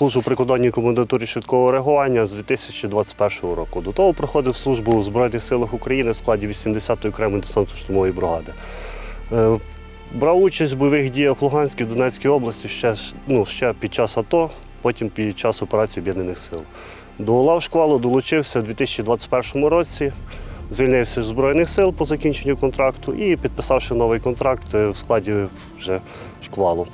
Служу в прикордонній комендатурі швидкого реагування з 2021 року. До того проходив службу у Збройних силах України в складі 80-ї окремої десантно-штурмової бригади. Е, Брав участь в бойових діях в Луганській, Донецькій області ще, ну, ще під час АТО, потім під час операції Об'єднаних сил. До лав шквалу долучився у 2021 році, звільнився з Збройних сил по закінченню контракту і підписавши новий контракт е, в складі вже шквалу.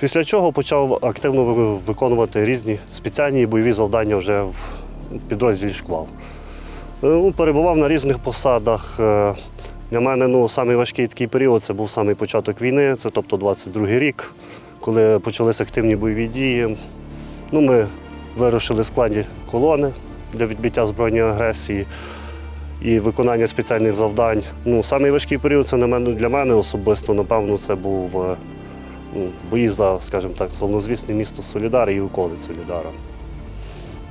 Після чого почав активно виконувати різні спеціальні і бойові завдання вже в підрозділі шквал. Е, ну, Перебував на різних посадах. Е, Для мене ну, самий важкий такий період це був самий початок війни, це тобто 22-й рік, коли почалися активні бойові дії. Ну, ми вирушили в складі колони для відбиття збройної агресії і виконання спеціальних завдань. Ну, важкий період це для мене особисто, напевно, це був е, бої за, скажімо так, славнозвісне місто Солідар і околиць Солідара.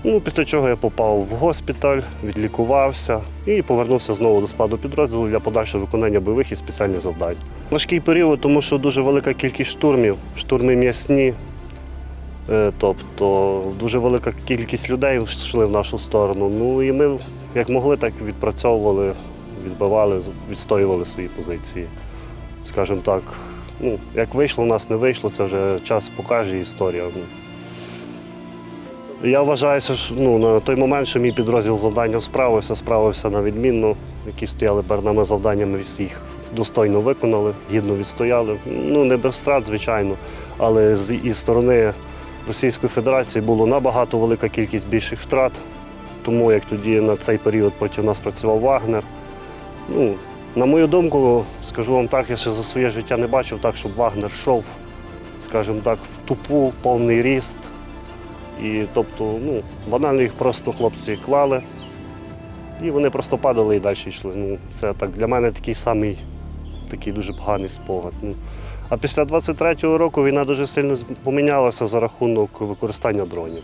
Ну, після чого я попав в госпіталь, відлікувався і повернувся знову до складу підрозділу для подальшого виконання бойових і спеціальних завдань. Важкий період, тому що дуже велика кількість штурмів, штурми м'ясні. Е, Тобто дуже велика кількість людей йшли в нашу сторону. Ну і ми як могли, так відпрацьовували, відбивали, відстоювали свої позиції. Скажімо так, ну, як вийшло, у нас не вийшло, це вже час покаже історія. Я вважаю, що ну, на той момент, що мій підрозділ з завданням справився, справився на відмінно. Які стояли перед нами завданнями, всі їх достойно виконали, гідно відстояли. Ну, не без втрат, звичайно, але з із сторони Російської Федерації було набагато велика кількість більших втрат. Тому як тоді на цей період проти нас працював Вагнер. Ну, на мою думку, скажу вам так, я ще за своє життя не бачив так, щоб Вагнер йшов, скажімо так, в тупу, повний ріст. І тобто, ну, банально їх просто хлопці клали, і вони просто падали і далі йшли. Ну, це так для мене такий самий такий дуже поганий спогад. Ну, а після 23-го року війна дуже сильно помінялася за рахунок використання дронів.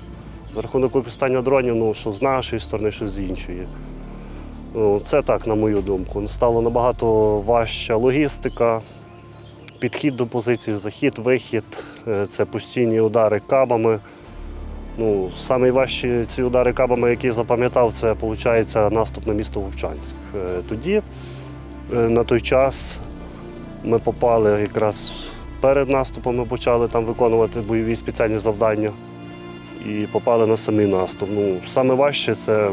За рахунок використання дронів, ну, що з нашої сторони, що з іншої. Ну, це так, на мою думку. Стало набагато важча логістика, підхід до позиції, захід, вихід, е, це постійні удари кабами. Ну, найважчі ці удари кабами, які запам'ятав, це виходить наступ на місто Вовчанськ. Е, Тоді, е, на той час, ми попали якраз перед наступом, ми почали там виконувати бойові спеціальні завдання і попали на самий наступ. Ну, саме важче це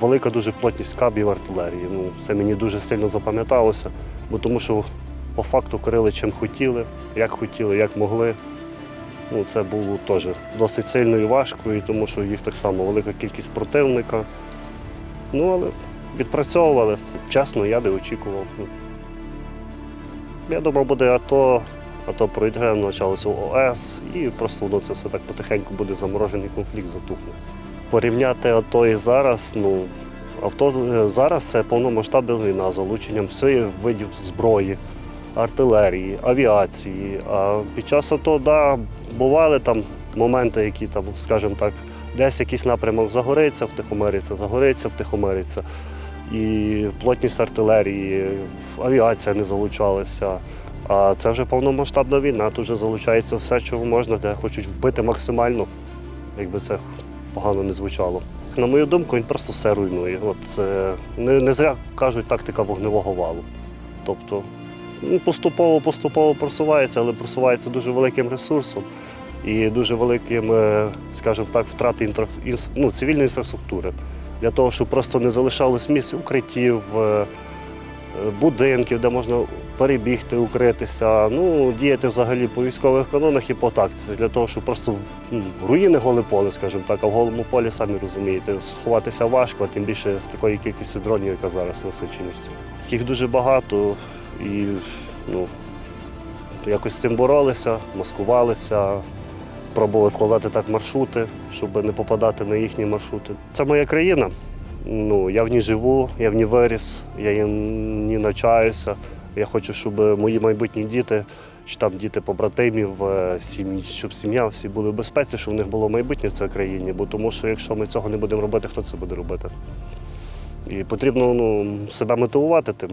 велика дуже плотність кабів артилерії. Ну, це мені дуже сильно запам'яталося, бо тому що по факту корили чим хотіли, як хотіли, як могли. Ну, це було теж досить сильно і важко, і тому що їх так само велика кількість противника. Ну, але відпрацьовували. Чесно, я не очікував. Ну, Я думав, буде АТО, АТО пройде, почалося ОС, і просто воно це все так потихеньку буде заморожений конфлікт, затухне. Порівняти АТО і зараз, ну, авто е, зараз це повномасштабна війна залученням всіх видів зброї, артилерії, авіації. А під час АТО, да, бували там моменти, які там, скажімо так, десь якийсь напрямок загориться, втихомириться, загориться, втихомириться. І плотність артилерії, авіація не залучалася. А це вже повномасштабна війна, тут вже залучається все, чого можна, де хочуть вбити максимально, якби це погано не звучало. На мою думку, він просто все руйнує. От це не, не зря кажуть тактика вогневого валу. Тобто ну, поступово, поступово просувається, але просувається дуже великим ресурсом і дуже великим, е, скажімо так, втрати інс- ну, цивільної інфраструктури. Для того, щоб просто не залишалось місць укриттів, е, е, будинків, де можна перебігти, укритися, ну, діяти взагалі по військових канонах і по тактиці, для того, щоб просто ну, руїни голе поле, скажімо так, а в голому полі, самі розумієте, сховатися важко, тим більше з такої кількістю дронів, яка зараз насиченість. Їх дуже багато і ну, якось з цим боролися, маскувалися, пробували складати так маршрути, щоб не попадати на їхні маршрути. Це моя країна. Ну, я в ній живу, я в ній виріс, я в ній навчаюся. Я хочу, щоб мої майбутні діти, чи там діти побратимів, е, сім'ї, щоб сім'я всі були в безпеці, щоб в них було майбутнє в цій країні. Бо тому що якщо ми цього не будемо робити, хто це буде робити? І потрібно ну, себе мотивувати тим.